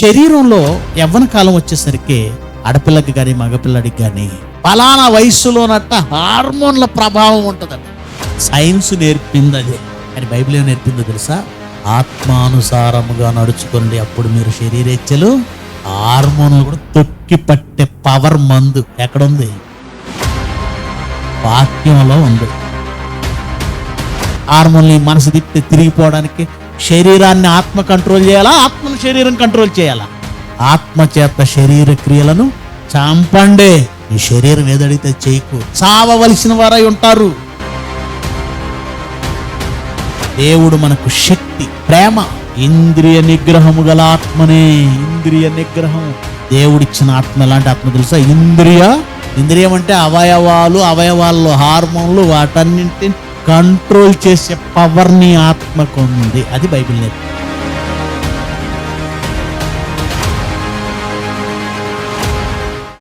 శరీరంలో యవ్వన కాలం వచ్చేసరికి ఆడపిల్లకి కానీ మగపిల్లడికి కానీ ఫలానా వయస్సులోనట్ట హార్మోన్ల ప్రభావం ఉంటుందండి. సైన్స్ నేర్పింది అదే కానీ బైబిల్ ఏం నేర్పిందో తెలుసా? ఆత్మానుసారముగా నడుచుకోండి. అప్పుడు మీరు శరీరేచ్ఛలు హార్మోన్లు కూడా తొక్కి పట్టే పవర్ మందు ఎక్కడుంది? వాక్యంలో ఉంది. హార్మోన్లు మనసు తిప్పి తిరిగిపోవడానికి శరీరాన్ని ఆత్మ కంట్రోల్ చేయాలా? ఆత్మను శరీరం కంట్రోల్ చేయాలా? ఆత్మ చేత శరీర క్రియలను చంపండి. ఈ శరీరం ఏదడితే చేయకు. చావవలసిన వారై ఉంటారు. దేవుడు మనకు శక్తి ప్రేమ ఇంద్రియ నిగ్రహము గల ఆత్మనే. ఇంద్రియ నిగ్రహం దేవుడిచ్చిన ఆత్మ ఎలాంటి ఆత్మ తెలుసా? ఇంద్రియ. ఇంద్రియం అంటే అవయవాలు అవయవాల్లో హార్మోన్లు వాటన్నింటిని కంట్రోల్ చేసే పవర్ని ఆత్మకు ఉంది అది బైబిల్ నేర్పు